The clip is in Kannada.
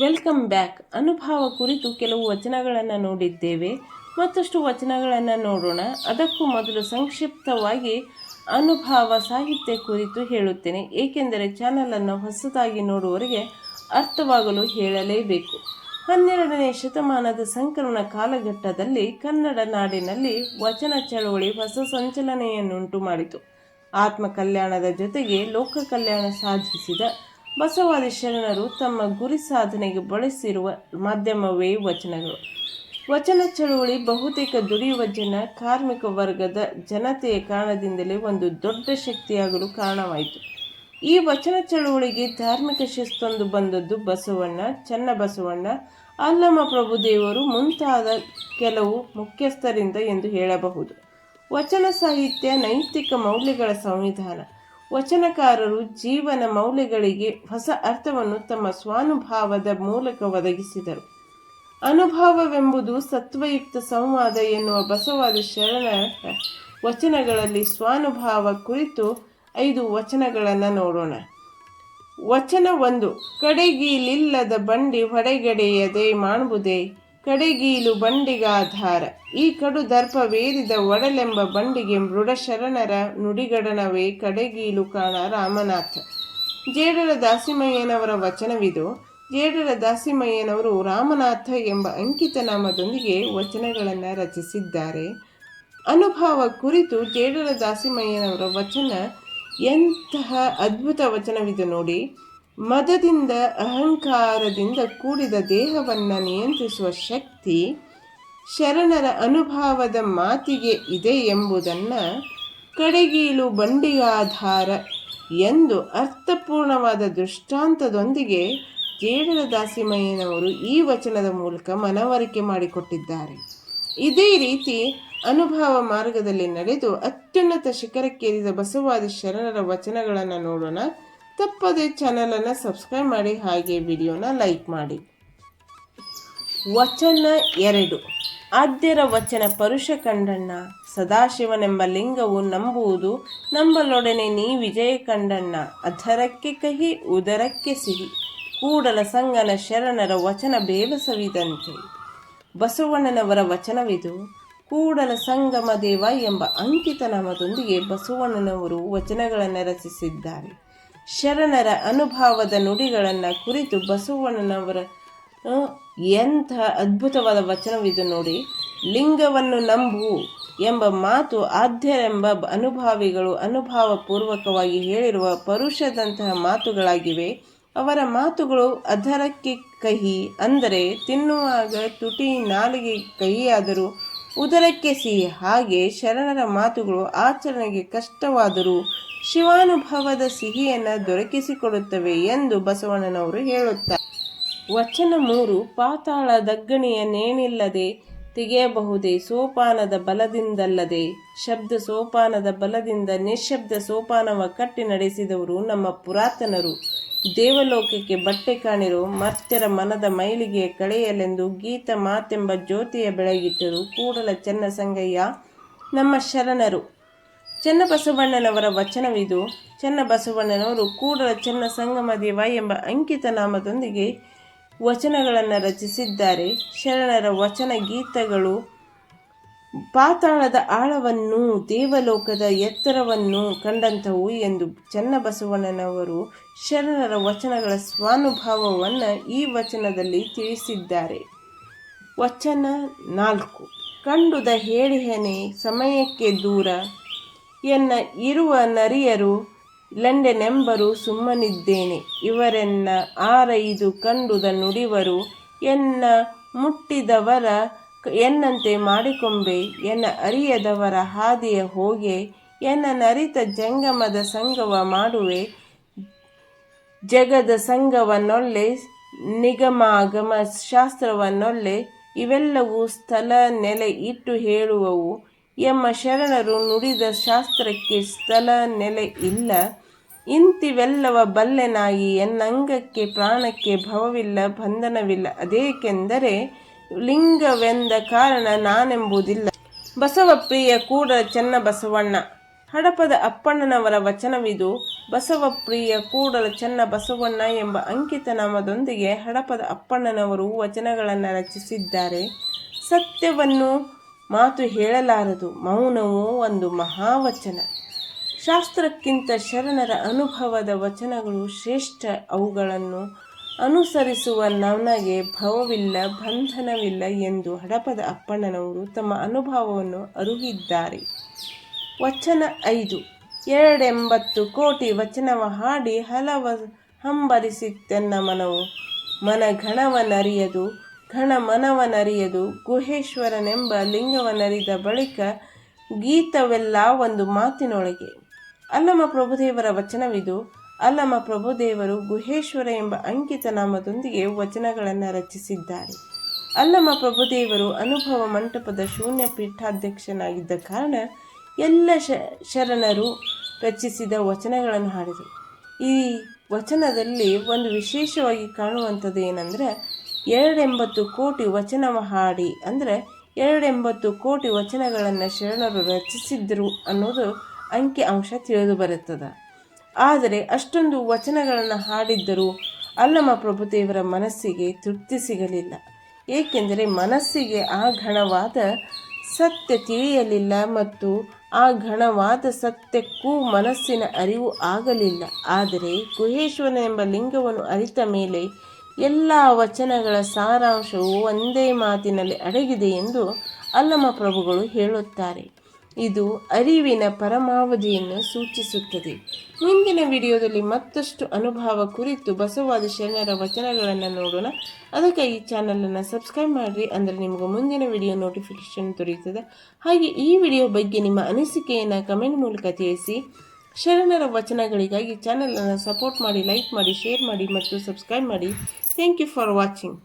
Welcome back. ಅನುಭವ ಕುರಿತು ಕೆಲವು ವಚನಗಳನ್ನು ನೋಡಿದ್ದೇವೆ. ಮತ್ತಷ್ಟು ವಚನಗಳನ್ನು ನೋಡೋಣ. ಅದಕ್ಕೂ ಮೊದಲು ಸಂಕ್ಷಿಪ್ತವಾಗಿ ಅನುಭವ ಸಾಹಿತ್ಯ ಕುರಿತು ಹೇಳುತ್ತೇನೆ. ಏಕೆಂದರೆ ಚಾನಲನ್ನು ಹೊಸದಾಗಿ ನೋಡುವವರಿಗೆ ಅರ್ಥವಾಗಲು ಹೇಳಲೇಬೇಕು. ಹನ್ನೆರಡನೇ ಶತಮಾನದ ಸಂಕಲನ ಕಾಲಘಟ್ಟದಲ್ಲಿ ಕನ್ನಡ ನಾಡಿನಲ್ಲಿ ವಚನ ಚಳವಳಿ ಹೊಸ ಸಂಚಲನೆಯನ್ನುಂಟು ಮಾಡಿತು. ಆತ್ಮ ಕಲ್ಯಾಣದ ಜೊತೆಗೆ ಲೋಕ ಕಲ್ಯಾಣ ಸಾಧಿಸಿದ ಬಸವಾದಿ ಶರಣರು ತಮ್ಮ ಗುರಿ ಸಾಧನೆಗೆ ಬಳಸಿರುವ ಮಾಧ್ಯಮವೇ ವಚನಗಳು. ವಚನ ಚಳುವಳಿ ಬಹುತೇಕ ದುಡಿಯುವ ಜನ, ಕಾರ್ಮಿಕ ವರ್ಗದ ಜನತೆಯ ಕಾರಣದಿಂದಲೇ ಒಂದು ದೊಡ್ಡ ಶಕ್ತಿಯಾಗಲು ಕಾರಣವಾಯಿತು. ಈ ವಚನ ಚಳುವಳಿಗೆ ಧಾರ್ಮಿಕ ಶಿಸ್ತೊಂದು ಬಂದದ್ದು ಬಸವಣ್ಣ, ಚನ್ನಬಸವಣ್ಣ ಅಲ್ಲಮ ಪ್ರಭುದೇವರು ಮುಂತಾದ ಕೆಲವು ಮುಖ್ಯಸ್ಥರಿಂದ ಎಂದು ಹೇಳಬಹುದು. ವಚನ ಸಾಹಿತ್ಯ ನೈತಿಕ ಮೌಲ್ಯಗಳ ಸಂವಿಧಾನ. ವಚನಕಾರರು ಜೀವನ ಮೌಲ್ಯಗಳಿಗೆ ಹೊಸ ಅರ್ಥವನ್ನು ತಮ್ಮ ಸ್ವಾನುಭಾವದ ಮೂಲಕ ಒದಗಿಸಿದರು. ಅನುಭವವೆಂಬುದು ಸತ್ವಯುಕ್ತ ಸಂವಾದ ಎನ್ನುವ ಬಸವಾದ ಶರಣರ ವಚನಗಳಲ್ಲಿ ಸ್ವಾನುಭಾವ ಕುರಿತು ಐದು ವಚನಗಳನ್ನು ನೋಡೋಣ. ವಚನ ಒಂದು, ಕಡೆಗೀಲಿಲ್ಲದ ಬಂಡಿ ಹೊಡೆಗಡೆಯದೆ ಮಾಡುವುದೇ ಕಡೆಗೀಲು ಬಂಡಿಗಾಧಾರ. ಈ ಕಡು ದರ್ಪವೇರಿದ ಒಡಲೆಂಬ ಬಂಡಿಗೆ ಮೃಡ ಶರಣರ ನುಡಿಗಡನವೇ ಕಡೆಗೀಲು ಕಾಣ ರಾಮನಾಥ. ಜೇಡರ ದಾಸಿಮಯ್ಯನವರ ವಚನವಿದು. ಜೇಡರ ದಾಸಿಮಯ್ಯನವರು ರಾಮನಾಥ ಎಂಬ ಅಂಕಿತ ನಾಮದೊಂದಿಗೆ ವಚನಗಳನ್ನು ರಚಿಸಿದ್ದಾರೆ. ಅನುಭವ ಕುರಿತು ಜೇಡರ ದಾಸಿಮಯ್ಯನವರ ವಚನ ಎಂತಹ ಅದ್ಭುತ ವಚನವಿದು ನೋಡಿ. ಮದದಿಂದ ಅಹಂಕಾರದಿಂದ ಕೂಡಿದ ದೇಹವನ್ನು ನಿಯಂತ್ರಿಸುವ ಶಕ್ತಿ ಶರಣರ ಅನುಭವದ ಮಾತಿಗೆ ಇದೆ ಎಂಬುದನ್ನು ಕಡೆಗೀಳು ಬಂಡಿಗಾಧಾರ ಎಂದು ಅರ್ಥಪೂರ್ಣವಾದ ದೃಷ್ಟಾಂತದೊಂದಿಗೆ ಜೇಡರ ದಾಸಿಮಯ್ಯನವರು ಈ ವಚನದ ಮೂಲಕ ಮನವರಿಕೆ ಮಾಡಿಕೊಟ್ಟಿದ್ದಾರೆ. ಇದೇ ರೀತಿ ಅನುಭವ ಮಾರ್ಗದಲ್ಲಿ ನಡೆದು ಅತ್ಯುನ್ನತ ಶಿಖರಕ್ಕೇರಿದ ಬಸವಾದಿ ಶರಣರ ವಚನಗಳನ್ನು ನೋಡೋಣ. ತಪ್ಪದೆ ಚಾನಲನ್ನು ಸಬ್ಸ್ಕ್ರೈಬ್ ಮಾಡಿ, ಹಾಗೆ ವಿಡಿಯೋನ ಲೈಕ್ ಮಾಡಿ. ವಚನ ಎರಡು. ಆದ್ಯರ ವಚನ ಪರುಷ ಕಂಡಣ್ಣ, ಸದಾಶಿವನೆಂಬ ಲಿಂಗವು ನಂಬುವುದು ನಂಬಲೊಡನೆ ನೀ ವಿಜಯ ಕಂಡಣ್ಣ ಅಧರಕ್ಕೆ ಕಹಿ, ಉದರಕ್ಕೆ ಸಿಹಿ. ಕೂಡಲ ಸಂಗನ ಶರಣರ ವಚನ ಬೇವಸವಿದಂತೆ ಬಸವಣ್ಣನವರ ವಚನವಿದು, ಕೂಡಲ ಸಂಗಮ ದೇವ ಎಂಬ ಅಂಕಿತ ನಾಮದೊಂದಿಗೆ ಬಸವಣ್ಣನವರು ವಚನಗಳನ್ನು ರಚಿಸಿದ್ದಾರೆ. ಶರಣರ ಅನುಭವದ ನುಡಿಗಳನ್ನು ಕುರಿತು ಬಸವಣ್ಣನವರ ಎಂಥ ಅದ್ಭುತವಾದ ವಚನವಿದು ನೋಡಿ, ಲಿಂಗವನ್ನು ನಂಬು ಎಂಬ ಮಾತು ಆದ್ಯರೆಂಬ ಅನುಭಾವಿಗಳು ಅನುಭಾವಪೂರ್ವಕವಾಗಿ ಹೇಳಿರುವ ಪರುಷದಂತಹ ಮಾತುಗಳಾಗಿವೆ. ಅವರ ಮಾತುಗಳು ಅಧರಕ್ಕೆ ಕಹಿ ಅಂದರೆ, ತಿನ್ನುವಾಗ ತುಟಿ ನಾಲಿಗೆ ಕಹಿಯಾದರೂ, ಉದರಕ್ಕೆ ಸಿಹಿ ಹಾಗೆ ಶರಣರ ಮಾತುಗಳು ಆಚರಣೆಗೆ ಕಷ್ಟವಾದರೂ ಶಿವಾನುಭವದ ಸಿಹಿಯನ್ನು ದೊರಕಿಸಿಕೊಡುತ್ತವೆ ಎಂದು ಬಸವಣ್ಣನವರು ಹೇಳುತ್ತಾರೆ. ವಚನ ಮೂರು, ಪಾತಾಳ ದಗ್ಗಣಿಯ ನೇಣಿಲ್ಲದೆ ತೆಗೆಯಬಹುದೇ ಸೋಪಾನದ ಬಲದಿಂದಲ್ಲದೆ? ಶಬ್ದ ಸೋಪಾನದ ಬಲದಿಂದ ನಿಶಬ್ದ ಸೋಪಾನವ ಕಟ್ಟಿ ನಡೆಸಿದವರು ನಮ್ಮ ಪುರಾತನರು. ದೇವಲೋಕಕ್ಕೆ ಬಟ್ಟೆ ಕಾಣಿರೋ ಮರ್ತ್ಯರ ಮನದ ಮೈಲಿಗೆ ಕಳೆಯಲೆಂದು ಗೀತ ಮಾತೆಂಬ ಜ್ಯೋತಿಯ ಬೆಳಗಿಟ್ಟರು ಕೂಡಲ ಚೆನ್ನ ಸಂಗಯ್ಯ ನಮ್ಮ ಶರಣರು. ಚನ್ನಬಸವಣ್ಣನವರ ವಚನವಿದು. ಚನ್ನಬಸವಣ್ಣನವರು ಕೂಡಲ ಚೆನ್ನ ಸಂಗಮ ದೇವ ಎಂಬ ಅಂಕಿತ ನಾಮದೊಂದಿಗೆ ವಚನಗಳನ್ನು ರಚಿಸಿದ್ದಾರೆ. ಶರಣರ ವಚನ ಗೀತಗಳು ಪಾತಾಳದ ಆಳವನ್ನು, ದೇವಲೋಕದ ಎತ್ತರವನ್ನು ಕಂಡಂಥವು ಎಂದು ಚನ್ನಬಸವಣ್ಣನವರು ಶರಣರ ವಚನಗಳ ಸ್ವಾನುಭಾವವನ್ನು ಈ ವಚನದಲ್ಲಿ ತಿಳಿಸಿದ್ದಾರೆ. ವಚನ ನಾಲ್ಕು. ಕಂಡುದ ಹೇಳಿಹನೆ ಸಮಯಕ್ಕೆ ದೂರ ಎನ್ನ ಇರುವ ನರಿಯರು ಲೆಂಡೆನೆಂಬರು ಸುಮ್ಮನಿದ್ದೇನೆ. ಇವರೆನ್ನ ಆರೈದು ಕಂಡುದ ನುಡಿವರು ಎನ್ನ ಮುಟ್ಟಿದವರ ಎನ್ನಂತೆ ಮಾಡಿಕೊಂಬೆ, ಎನ್ನ ಅರಿಯದವರ ಹಾದಿಯ ಹೋಗೆ, ಎನ್ನ ನರಿತ ಜಂಗಮದ ಸಂಗವ ಮಾಡುವೆ, ಜಗದ ಸಂಘವನ್ನೊಳ್ಳೆ ನಿಗಮಾಗಮ ಶಾಸ್ತ್ರವನ್ನೊಳ್ಳೆ, ಇವೆಲ್ಲವೂ ಸ್ಥಳ ನೆಲೆ ಇಟ್ಟು ಹೇಳುವವು. ಎಂಬ ಶರಣರು ನುಡಿದ ಶಾಸ್ತ್ರಕ್ಕೆ ಸ್ಥಳ ನೆಲೆ ಇಲ್ಲ. ಇಂತಿವೆಲ್ಲವ ಬಲ್ಲೆನಾಗಿ ಎನ್ನಂಗಕ್ಕೆ ಪ್ರಾಣಕ್ಕೆ ಭವವಿಲ್ಲ, ಬಂಧನವಿಲ್ಲ. ಅದೇಕೆಂದರೆ ಲಿಂಗವೆಂದ ಕಾರಣ ನಾನೆಂಬುದಿಲ್ಲ. ಬಸವಪ್ರಿಯ ಕೂಡ ಚೆನ್ನ ಬಸವಣ್ಣ ಹಡಪದ ಅಪ್ಪಣ್ಣನವರ ವಚನವಿದು. ಬಸವಪ್ರಿಯ ಕೂಡಲ ಚೆನ್ನ ಬಸವಣ್ಣ ಎಂಬ ಅಂಕಿತ ನಾಮದೊಂದಿಗೆ ಹಡಪದ ಅಪ್ಪಣ್ಣನವರು ವಚನಗಳನ್ನು ರಚಿಸಿದ್ದಾರೆ. ಸತ್ಯವನ್ನು ಮಾತು ಹೇಳಲಾರದು ಮೌನವು ಒಂದು ಮಹಾವಚನ. ಶಾಸ್ತ್ರಕ್ಕಿಂತ ಶರಣರ ಅನುಭವದ ವಚನಗಳು ಶ್ರೇಷ್ಠ. ಅವುಗಳನ್ನು ಅನುಸರಿಸುವ ನನಗೆ ಭವವಿಲ್ಲ, ಬಂಧನವಿಲ್ಲ ಎಂದು ಹಡಪದ ಅಪ್ಪಣ್ಣನವರು ತಮ್ಮ ಅನುಭವವನ್ನು ಅರುಹಿದ್ದಾರೆ. ವಚನ ಐದು. ಎರಡೆಂಬತ್ತು ಕೋಟಿ ವಚನವ ಹಾಡಿ ಹಲವ ಹಂಬರಿಸಿತೆನ್ನ ಮನವು ಮನ ಘಣವನರಿಯದು ಘಣ ಮನವನರಿಯದು. ಗುಹೇಶ್ವರನೆಂಬ ಲಿಂಗವನರಿದ ಬಳಿಕ ಗೀತವೆಲ್ಲ ಒಂದು ಮಾತಿನೊಳಗೆ. ಅಲ್ಲಮ ಪ್ರಭುದೇವರ ವಚನವಿದು. ಅಲ್ಲಮ ಪ್ರಭುದೇವರು ಗುಹೇಶ್ವರ ಎಂಬ ಅಂಕಿತ ನಾಮದೊಂದಿಗೆ ವಚನಗಳನ್ನು ರಚಿಸಿದ್ದಾರೆ. ಅಲ್ಲಮ ಪ್ರಭುದೇವರು ಅನುಭವ ಮಂಟಪದ ಶೂನ್ಯ ಪೀಠಾಧ್ಯಕ್ಷನಾಗಿದ್ದ ಕಾರಣ ಎಲ್ಲ ಶರಣರು ರಚಿಸಿದ ವಚನಗಳನ್ನು ಹಾಡಿದರು. ಈ ವಚನದಲ್ಲಿ ಒಂದು ವಿಶೇಷವಾಗಿ ಕಾಣುವಂಥದ್ದು ಏನಂದರೆ ಎರಡೆಂಬತ್ತು ಕೋಟಿ ವಚನವ ಹಾಡಿ. ಅಂದರೆ ಎರಡೆಂಬತ್ತು ಕೋಟಿ ವಚನಗಳನ್ನು ಶರಣರು ರಚಿಸಿದ್ದರು ಅನ್ನೋದು ಅಂಕಿ ಅಂಶ ತಿಳಿದು ಬರುತ್ತದೆ. ಆದರೆ ಅಷ್ಟೊಂದು ವಚನಗಳನ್ನು ಹಾಡಿದ್ದರೂ ಅಲ್ಲಮ ಪ್ರಭುದೇವರ ಮನಸ್ಸಿಗೆ ತೃಪ್ತಿ ಸಿಗಲಿಲ್ಲ. ಏಕೆಂದರೆ ಮನಸ್ಸಿಗೆ ಆ ಘನವಾದ ಸತ್ಯ ತಿಳಿಯಲಿಲ್ಲ ಮತ್ತು ಆ ಘನವಾದ ಸತ್ಯಕ್ಕೂ ಮನಸ್ಸಿನ ಅರಿವು ಆಗಲಿಲ್ಲ. ಆದರೆ ಗುಹೇಶ್ವರ ಎಂಬ ಲಿಂಗವನ್ನು ಅರಿತ ಮೇಲೆ ಎಲ್ಲ ವಚನಗಳ ಸಾರಾಂಶವು ಒಂದೇ ಮಾತಿನಲ್ಲಿ ಅಡಗಿದೆ ಎಂದು ಅಲ್ಲಮ ಪ್ರಭುಗಳು ಹೇಳುತ್ತಾರೆ. ಇದು ಅರಿವಿನ ಪರಮಾವಧಿಯನ್ನು ಸೂಚಿಸುತ್ತದೆ. ಮುಂದಿನ ವಿಡಿಯೋದಲ್ಲಿ ಮತ್ತಷ್ಟು ಅನುಭವ ಕುರಿತು ಬಸವಾದ ಶರಣರ ವಚನಗಳನ್ನು ನೋಡೋಣ. ಅದಕ್ಕೆ ಈ ಚಾನಲನ್ನು ಸಬ್ಸ್ಕ್ರೈಬ್ ಮಾಡಿರಿ, ಅಂದರೆ ನಿಮಗೆ ಮುಂದಿನ ವಿಡಿಯೋ ನೋಟಿಫಿಕೇಶನ್ ದೊರೆಯುತ್ತದೆ. ಹಾಗೆ ಈ ವಿಡಿಯೋ ಬಗ್ಗೆ ನಿಮ್ಮ ಅನಿಸಿಕೆಯನ್ನು ಕಮೆಂಟ್ ಮೂಲಕ ತಿಳಿಸಿ. ಶರಣರ ವಚನಗಳಿಗಾಗಿ ಚಾನಲನ್ನು ಸಪೋರ್ಟ್ ಮಾಡಿ ಲೈಕ್ ಮಾಡಿ ಶೇರ್ ಮಾಡಿ ಮತ್ತು ಸಬ್ಸ್ಕ್ರೈಬ್ ಮಾಡಿ. Thank you for watching